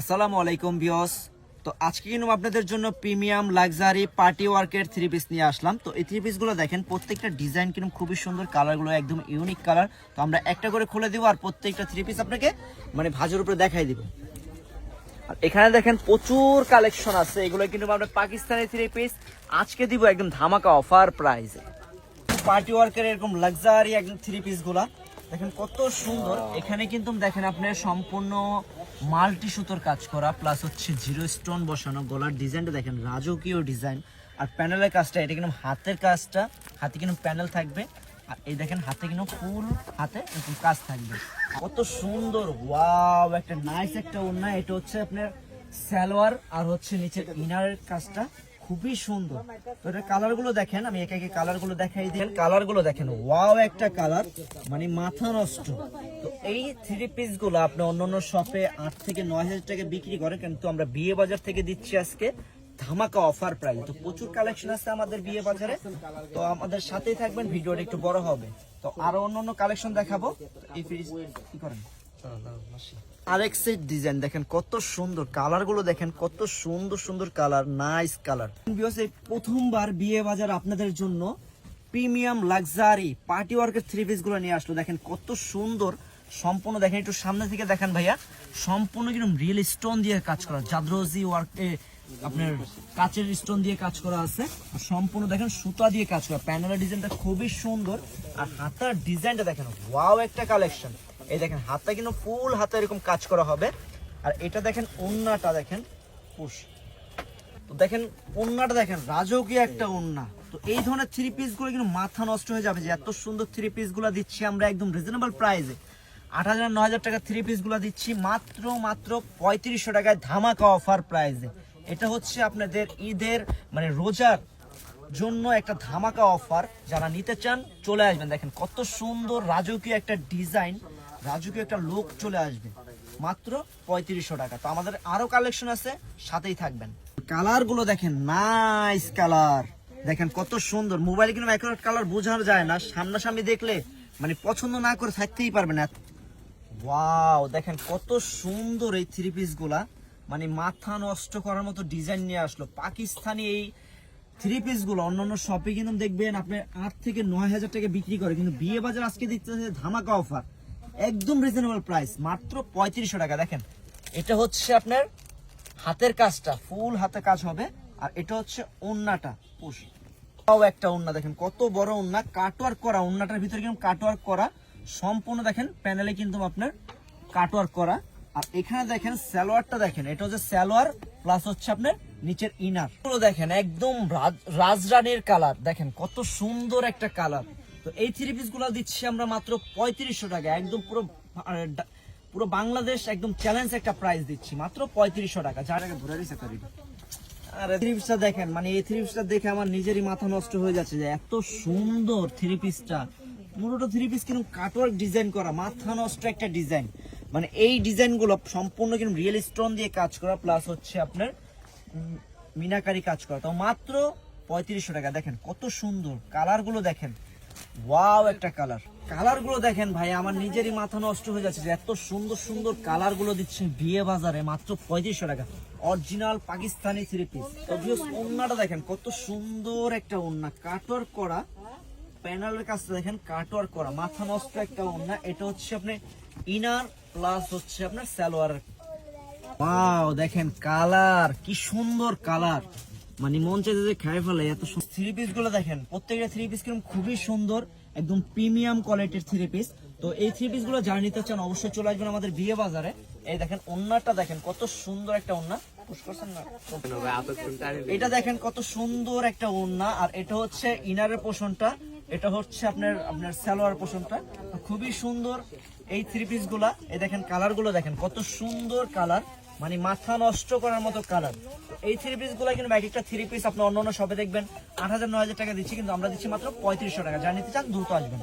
আসসালামু আলাইকুম বিয়স তো আজকে কিন্তু আপনাদের জন্য প্রিমিয়াম লাক্সারি পার্টি ওয়ার্কের থ্রি পিস নিয়ে আসলাম। তো এই থ্রি পিসগুলো দেখেন, প্রত্যেকটা ডিজাইন কিন্তু খুবই সুন্দর কালারগুলো একদম ইউনিক কালার তো আমরা একটা করে খুলে দিব আর প্রত্যেকটা থ্রি পিস আপনাকে মানে ভাজের উপরে দেখাই দিব। আর এখানে দেখেন প্রচুর কালেকশন আছে, এগুলো কিন্তু আমরা পাকিস্তানি থ্রি পিস আজকে দিব একদম ধামাকা অফার প্রাইসে পার্টি ওয়ার্কের এরকম লাক্সারি একদম থ্রি পিসগুলা। দেখেন কত সুন্দর। এখানে কিন্তু দেখেন আপনার সম্পূর্ণ মাল্টি সুতোর কাজ করা প্লাস হচ্ছে জিরো স্টোন বসানো, গলার ডিজাইনটা দেখেন, রাজকীয় ডিজাইন আর প্যানেলের কাজটা, এটা কিন্তু হাতের কাজটা, হাতে কিন্তু প্যানেল থাকবে। আর এই দেখেন, হাতে কিন্তু ফুল হাতে এরকম কাজ থাকবে। কত সুন্দর ওয়াও একটা নাইস একটা ওড়না। এটা হচ্ছে আপনার সালোয়ার, আর হচ্ছে নিচের ইনারের কাজটা। খুবই সুন্দর। তো এটা কালারগুলো দেখেন, আমি একে একে কালারগুলো দেখাই দিই। কালারগুলো দেখেন ওয়াও একটা কালার মানে মাথা নষ্ট। তো এই থ্রি পিসগুলো আপনি অন্যান্য শপে আট থেকে নয় হাজার টাকা বিক্রি করেন, কিন্তু আমরা বিয়ে বাজার থেকে দিচ্ছি আজকে ধামাকা অফার প্রাইস তো প্রচুর কালেকশন আছে আমাদের বিয়ে বাজারে। তো আমাদের সাথেই থাকবেন, ভিডিওটা একটু বড় হবে। তো আরও অন্য অন্য কালেকশন দেখাবো এই ফ্রিজ কি করেন? আরেক ডিজাইন দেখেন কত সুন্দর কালারগুলো দেখেন কত সুন্দর সুন্দর কালার নাইস কালার। প্রথমবার বিয়ে বাজার আপনাদের জন্য প্রিমিয়াম লাক্সারি পার্টি ওয়ার্কের থ্রি পিসগুলো নিয়ে আসলো। দেখেন কত সুন্দর, সম্পূর্ণ দেখেন একটু সামনে থেকে দেখেন ভাইয়া। সম্পূর্ণ কিন্তু রিয়েল স্টোন দিয়ে কাজ করা, জাদ্রোজি ওয়ার্ক আপনার কাচের স্টোন দিয়ে কাজ করা আছে। সম্পূর্ণ দেখেন সুতা দিয়ে কাজ করা। প্যানেলের ডিজাইনটা খুবই সুন্দর। আর হাতার ডিজাইনটা দেখেন ওয়াও একটা কালেকশন এই দেখেন, হাতটা কিন্তু ফুল হাতে এরকম কাজ করা হবে। আর এটা দেখেন, ওন্নাটা দেখেন, পুশ। তো দেখেন, ওন্নাটা দেখেন, রাজকীয় একটা ওন্না। তো এই ধরনের থ্রি পিসগুলো কিন্তু মাথা নষ্ট হয়ে যাবে যে এত সুন্দর থ্রি পিসগুলো দিচ্ছি আমরা একদম রিজনেবল প্রাইসে আট হাজার, নয় হাজার টাকা থ্রি পিসগুলো দিচ্ছি মাত্র মাত্র পঁয়ত্রিশশো টাকায় ধামাকা অফার প্রাইসে এটা হচ্ছে আপনাদের ঈদের মানে রোজার জন্য একটা ধামাকা অফার যারা নিতে চান, চলে আসবেন। দেখেন, কত সুন্দর রাজকীয় একটা ডিজাইন রাজকীয় একটা লোক চলে আসবে। মাত্র পঁয়ত্রিশশো টাকা। তো আমাদের আরও কালেকশন আছে, সাথেই থাকবেন। কালারগুলো দেখেন নাইস কালার দেখেন কত সুন্দর। মোবাইল কিন্তু অ্যাকুরেট কালার বোঝানো যায় না। সামনাসামনি দেখলে মানে পছন্দ না করে থাকতেই পারবে না ওয়াও দেখেন কত সুন্দর এই থ্রি পিসগুলা। মানে মাথা নষ্ট করার মতো ডিজাইন নিয়ে আসলো। পাকিস্তানি এই থ্রি পিসগুলো, অন্যান্য শপে কিন্তু দেখবেন আপনি আট থেকে নয় হাজার টাকা বিক্রি করে। কিন্তু বিয়ে বাজার আজকে দিচ্ছে ধামাকা অফার একদম রিজনেবল প্রাইস মাত্র পঁয়ত্রিশশো টাকা। দেখেন, এটা হচ্ছে আপনার হাতের কাজটা ফুল হাতে কাজ হবে, আর এটা হচ্ছে ওন্নাটা পুষ তাও একটা ওন্না, দেখেন, কত বড় ওন্না কাটওয়ার্ক করা, ওন্নাটার ভিতরে কিন্তু কাটওয়ার্ক করা, সম্পূর্ণ দেখেন প্যানেলে কিন্তু আপনার কাটওয়ার্ক করা। আর এখানে দেখেন, সালোয়ারটা দেখেন, এটা হচ্ছে সালোয়ার প্লাস হচ্ছে আপনার নিচের ইনার দেখেন, একদম রাজ- রাজরানীর কালার দেখেন, কত সুন্দর একটা কালার তো এই থ্রি পিসগুলো দিচ্ছি আমরা মাত্র পঁয়ত্রিশশো টাকা। একদম পুরো পুরো বাংলাদেশ একদম চ্যালেঞ্জ একটা প্রাইস দিচ্ছি। মাত্র পঁয়ত্রিশশো টাকা। যার আগে ধরে দিচ্ছে আরে থ্রি পিসটা দেখেন মানে এই থ্রি পিসটা দেখে আমার নিজেরই মাথা নষ্ট হয়ে যাচ্ছে যে এত সুন্দর থ্রি পিসটা পুরোটা থ্রি পিস কিন্তু কাটওয়ার্ক ডিজাইন করা মাথা নষ্ট একটা ডিজাইন মানে এই ডিজাইনগুলো সম্পূর্ণ কিন্তু রিয়েল স্টোন দিয়ে কাজ করা প্লাস হচ্ছে আপনার মিনাকারি কাজ করা। তো মাত্র পঁয়ত্রিশশো টাকা। দেখেন কত সুন্দর। কালারগুলো দেখেন। ওয়াও একটা কালার কালারগুলো দেখেন ভাই, আমার নিজেরই মাথা নষ্ট হয়ে যাচ্ছে যে এত সুন্দর সুন্দর কালারগুলো দিচ্ছে বিয়ে বাজারে, মাত্র পঁয়ত্রিশশো টাকা। অরিজিনাল পাকিস্তানি থ্রি পিস ওন্নাটা দেখেন, কত সুন্দর একটা ওন্না। কাটওয়ার করা প্যানেলের কাজটা দেখেন কাটওয়ার করা। মাথা নষ্ট একটা ওন্না। এটা হচ্ছে আপনি ইনার প্লাস হচ্ছে আপনার সালোয়ার ওয়াও দেখেন কালার কি সুন্দর কালার মানে মন চাইছে যে খাই ফেলে, এত থ্রি পিসগুলো দেখেন, প্রত্যেকটা থ্রি পিস কীরকম খুবই সুন্দর, একদম প্রিমিয়াম কোয়ালিটির থ্রি পিস তো এই থ্রি পিসগুলো যারা নিতে চান, অবশ্যই চলে আসবেন আমাদের বিয়ে বাজারে। এই দেখেন, ওন্নাটা দেখেন, কত সুন্দর একটা ওন্না? এটা দেখেন, কত সুন্দর একটা ওন্না। আর এটা হচ্ছে ইনারের পোষণটা। এটা হচ্ছে আপনার আপনার সালোয়ার পোষণটা। খুবই সুন্দর এই থ্রি পিসগুলা। এই দেখেন কালারগুলো দেখেন, কত সুন্দর কালার মানে মাথা নষ্ট করার মতো কালার এই থ্রি পিসগুলা কিন্তু এক একটা থ্রি পিস আপনি অন্য অন্য শপে দেখবেন, আট হাজার, নয় হাজার টাকা দিচ্ছি, কিন্তু আমরা দিচ্ছি মাত্র পঁয়ত্রিশশো টাকা। যা নিতে চান দ্রুত আসবেন।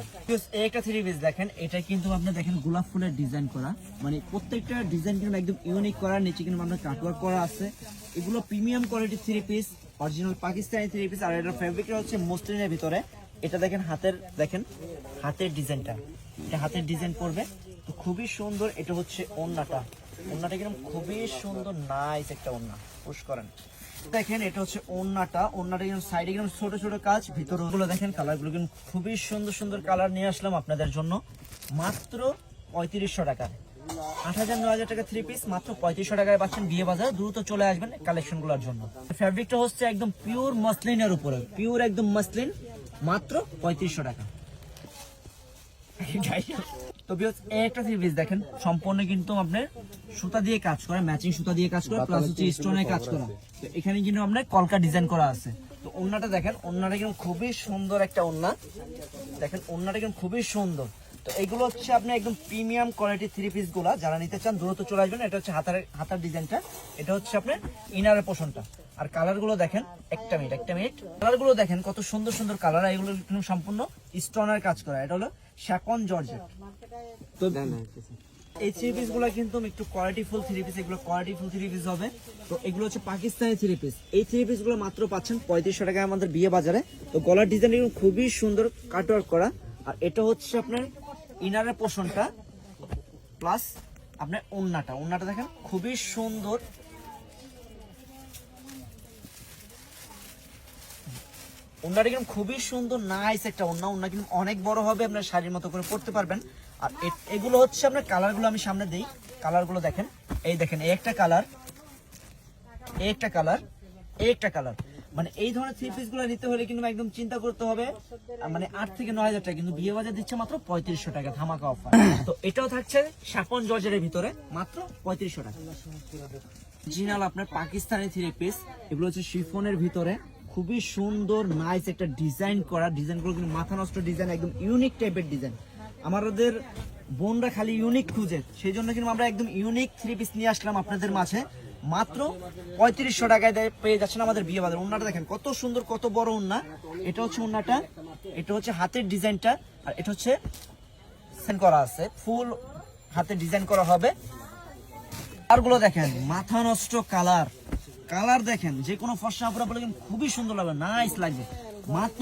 একটা থ্রি পিস দেখেন, এটা কিন্তু আপনি দেখেন গোলাপ ফুলের ডিজাইন করা। মানে প্রত্যেকটা ডিজাইন কিন্তু একদম ইউনিক করা, নিচে কিন্তু আপনার কাটওয়ার্ক করা আছে। এগুলো প্রিমিয়াম কোয়ালিটির three piece original Pakistani three piece আর এটার ফেব্রিকটা হচ্ছে মসলিনের ভিতরে। এটা দেখেন হাতের দেখেন হাতের ডিজাইনটা এটা হাতের ডিজাইন করবে তো খুবই সুন্দর, এটা হচ্ছে ওন্নাটা। ওন্নাটা কিন্তু খুবই সুন্দর নাইস একটা ওন্না পুশ করেন। দেখেন, এটা হচ্ছে ওন্নাটা ওন্নাটা কিন্তু সাইডে কিন্তু ছোট ছোট কাজ, ভিতরে গুলো দেখেন কালারগুলো কিন্তু খুবই সুন্দর সুন্দর কালার নিয়ে আসলাম আপনাদের জন্য। মাত্র পঁয়ত্রিশশো টাকায় আট হাজার নয় হাজার টাকা থ্রি পিস মাত্র পঁয়ত্রিশশো টাকায় পাচ্ছেন বিয়ে বাজার। দ্রুত চলে আসবেন কালেকশনগুলোর জন্য। ফ্যাব্রিকটা হচ্ছে একদম পিওর মসলিনের উপরে। পিওর একদম মসলিন মাত্র পঁয়ত্রিশশো টাকা। তো একটা থ্রি পিস দেখেন সম্পূর্ণ কিন্তু আপনার সুতা দিয়ে কাজ করে ম্যাচিং সুতা দিয়ে কাজ করে প্লাস হচ্ছে স্টোনের কাজ করা। তো এখানে কিন্তু আপনার কলকা ডিজাইন করা আছে। তো ওন্নাটা দেখেন ওন্নাটা কিন্তু খুবই সুন্দর একটা ওন্না। দেখেন ওন্নাটা কিন্তু খুবই সুন্দর। তো এগুলো হচ্ছে আপনি একদম প্রিমিয়াম কোয়ালিটি থ্রি পিসগুলা যারা নিতে চান দ্রুত চলে আসবেন। এটা হচ্ছে হাতার হাতার ডিজাইনটা এটা হচ্ছে আপনার ইনারের পোষণটা আর কালারগুলো দেখেন একটা মিনিট একটা মিনিট কালারগুলো দেখেন কত সুন্দর সুন্দর কালার এগুলো সম্পূর্ণ স্টোনের কাজ করা। এটা হলো শ্যাকন জর্জেট তো এই থ্রি পিসগুলো কিন্তু একটু কোয়ালিটিফুল থ্রি পিস এগুলো কোয়ালিটিফুল থ্রি পিস হবে। তো এগুলো হচ্ছে পাকিস্তানি থ্রি পিস এই থ্রি পিসগুলো মাত্র পাচ্ছেন পঁয়ত্রিশশো টাকায় আমাদের বিয়ে বাজারে। তো গলার ডিজাইন খুবই সুন্দর কাটওয়ার্ক করা। আর এটা হচ্ছে আপনার ইনারের পোষণটা প্লাস আপনার ওন্নাটা ওন্নাটা দেখেন খুবই সুন্দর ওন্নাটা কিন্তু খুবই সুন্দর নাইস একটা ওন্না। ওন্না কিন্তু অনেক বড় হবে, আপনার শাড়ির মতো করে পড়তে পারবেন। আর এগুলো হচ্ছে আপনার কালারগুলো আমি সামনে দেই। কালারগুলো দেখেন। এই দেখেন, এই একটা কালার এই একটা কালার এই একটা কালার মানে এই ধরনের থ্রি পিসগুলো নিতে হলে কিন্তু একদম চিন্তা করতে হবে। মানে আট থেকে নয় হাজার টাকা, কিন্তু বিয়ে বাজার দিচ্ছে মাত্র পঁয়ত্রিশশো টাকা ধামাকা অফার তো এটাও থাকছে সাপন জর্জের ভিতরে, মাত্র পঁয়ত্রিশশো টাকা। অরিজিনাল আপনার পাকিস্তানি থ্রি পিস এগুলো হচ্ছে শিফনের ভিতরে। খুবই সুন্দর নাইস একটা ডিজাইন করা। ডিজাইনগুলো কিন্তু মাথা নষ্ট ডিজাইন একদম ইউনিক টাইপের ডিজাইন আমাদের বোনরা খালি ইউনিক খুঁজে। সেই জন্য কিন্তু আমরা একদম ইউনিক থ্রি পিস নিয়ে আসলাম আপনাদের মাঝে। মাত্র পঁয়ত্রিশশো টাকায় পেয়ে যাচ্ছেন আমাদের বিয়ে বাজার উন্নাটা দেখেন, কত সুন্দর, কত বড় উন্না এটা হচ্ছে উন্নাটা এটা হচ্ছে হাতের ডিজাইনটা আর এটা হচ্ছে করা আছে। ফুল হাতে ডিজাইন করা হবে। কালারগুলো দেখেন, মাথা নষ্ট কালার। কালার দেখেন যে কোনো ফর্সা আপুরা বলে খুবই সুন্দর লাগবে নাইস লাগবে। মাত্র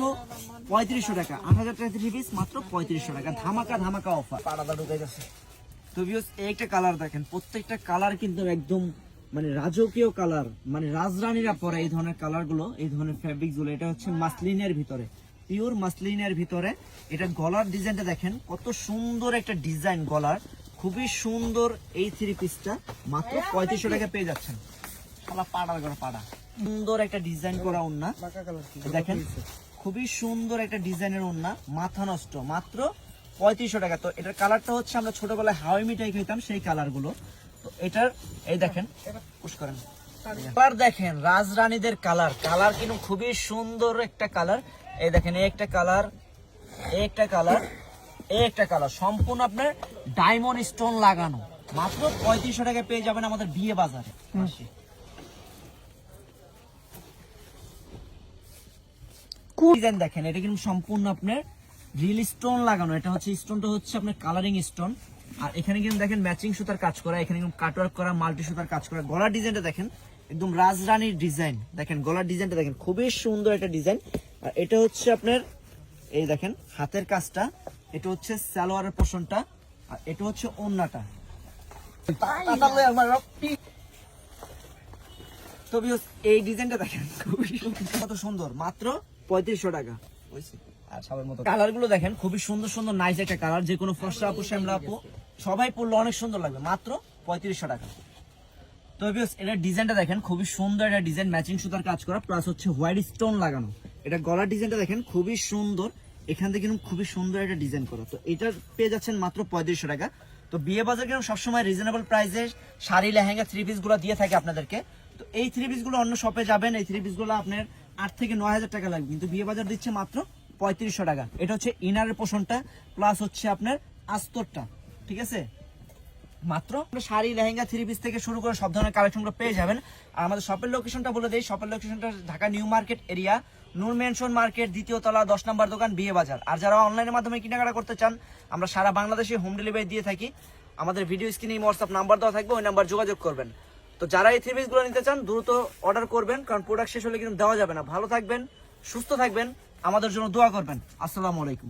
পঁয়ত্রিশশো টাকা আট হাজার টাকা থ্রি পিস মাত্র পঁয়ত্রিশশো টাকা ধামাকা ধামাকা অফার পাড়াদা ঢুকে যাচ্ছে তো ভিউস এই একটা কালার দেখেন প্রত্যেকটা কালার কিন্তু একদম মানে রাজকীয় কালার মানে রাজরানীরা পরে এই ধরনের কালারগুলো এই ধরনের ফ্যাব্রিকগুলো এটা হচ্ছে মাসলিনের ভিতরে পিওর মাসলিনের ভিতরে। এটা গলার ডিজাইনটা দেখেন কত সুন্দর একটা ডিজাইন গলার খুবই সুন্দর এই থ্রি পিসটা মাত্র পঁয়ত্রিশশো টাকা পেয়ে যাচ্ছেন। শালা পাড়ার করে পাড়া। সুন্দর একটা ডিজাইন করা ওন্না দেখেন খুবই সুন্দর একটা ডিজাইনের ওন্না মাথা নষ্ট। মাত্র পঁয়ত্রিশশো টাকা। তো এটার কালারটা হচ্ছে আমরা ছোটবেলায় হাওয়াই মিঠাই খেতাম সেই কালারগুলো। তো এটার এই দেখেন পুশ করেন। কালার দেখেন রাজরানীদের কালার। কালার কিন্তু খুবই সুন্দর একটা কালার। এই দেখেন এই একটা কালার এই একটা কালার এই একটা কালার। সম্পূর্ণ আপনার ডায়মন্ড স্টোন লাগানো। মাত্র পঁয়ত্রিশশো টাকায় পেয়ে যাবেন আমাদের বিয়ে বাজারে। ডিজাইন দেখেন, এটা কিন্তু সম্পূর্ণ আপনার রিল স্টোন লাগানো। এটা হচ্ছে স্টোনটা হচ্ছে আপনার কালারিং স্টোন আর এখানে কিন্তু দেখেন ম্যাচিং সুতার কাজ করা, এখানে কিন্তু কাটওয়ার্ক করা মাল্টি সুতার কাজ করা। গলার ডিজাইনটা দেখেন, একদম রাজরানীর ডিজাইন দেখেন, গলার ডিজাইনটা দেখেন, খুবই সুন্দর একটা ডিজাইন আর এটা হচ্ছে আপনার, এই দেখেন, হাতের কাজটা। এটা হচ্ছে সালোয়ারের পোষণটা। আর এটা হচ্ছে ওন্নাটা। এই ডিজাইনটা দেখেন, খুবই কত সুন্দর, মাত্র পঁয়ত্রিশশো টাকা। আর সবার মতো কালারগুলো দেখেন খুবই সুন্দর সুন্দর নাইস একটা কালার যে কোনো ফর্সা আপু শ্যামলা আপু সবাই পরলে অনেক সুন্দর লাগবে মাত্র পঁয়ত্রিশশো টাকা। তো viewers, এটার ডিজাইনটা দেখেন খুবই সুন্দর একটা ডিজাইন ম্যাচিং সুতার কাজ করা প্লাস হচ্ছে হোয়াইট স্টোন লাগানো। এটা গলার ডিজাইনটা দেখেন খুবই সুন্দর এখান থেকে কিন্তু খুবই সুন্দর একটা ডিজাইন করা। তো এটার পেয়ে যাচ্ছেন মাত্র পঁয়ত্রিশশো টাকা। তো বিয়ে বাজার কিন্তু সবসময় রিজনেবল প্রাইসে শাড়ি লেহেঙ্গা থ্রি পিসগুলো দিয়ে থাকে আপনাদেরকে। তো এই থ্রি পিসগুলো অন্য শপে যাবেন এই থ্রি পিসগুলো আপনার আট থেকে নয় হাজার টাকা লাগবে। কিন্তু বিয়ে বাজার দিচ্ছে মাত্র পঁয়ত্রিশশো টাকা। এটা হচ্ছে ইনারের পোষণটা প্লাস হচ্ছে আপনার আস্তরটা। ঠিক আছে? মাত্র শাড়ি, লেহেঙ্গা থ্রি পিস থেকে শুরু করে সব ধরনের কালেকশনগুলো পেয়ে যাবেন। আর আমাদের শপের লোকেশনটা বলে দেই। শপের লোকেশনটা Dhaka new market area, Noor mansion market, দ্বিতীয় তলা, দশ নম্বর দোকান, বিয়ে বাজার। আর যারা অনলাইনের মাধ্যমে কেনাকাটা করতে চান, আমরা সারা বাংলাদেশে হোম ডেলিভারি দিয়ে থাকি। আমাদের ভিডিও স্ক্রিনে হোয়াটসঅ্যাপ নাম্বার দেওয়া থাকবে, ওই নাম্বার যোগাযোগ করবেন। তো যারা এই থ্রি পিসগুলো নিতে চান, দ্রুত অর্ডার করবেন, কারণ প্রোডাক্ট শেষ হলে কিন্তু দেওয়া যাবে না। ভালো থাকবেন, সুস্থ থাকবেন, আমাদের জন্য দোয়া করবেন। আসসালামু আলাইকুম।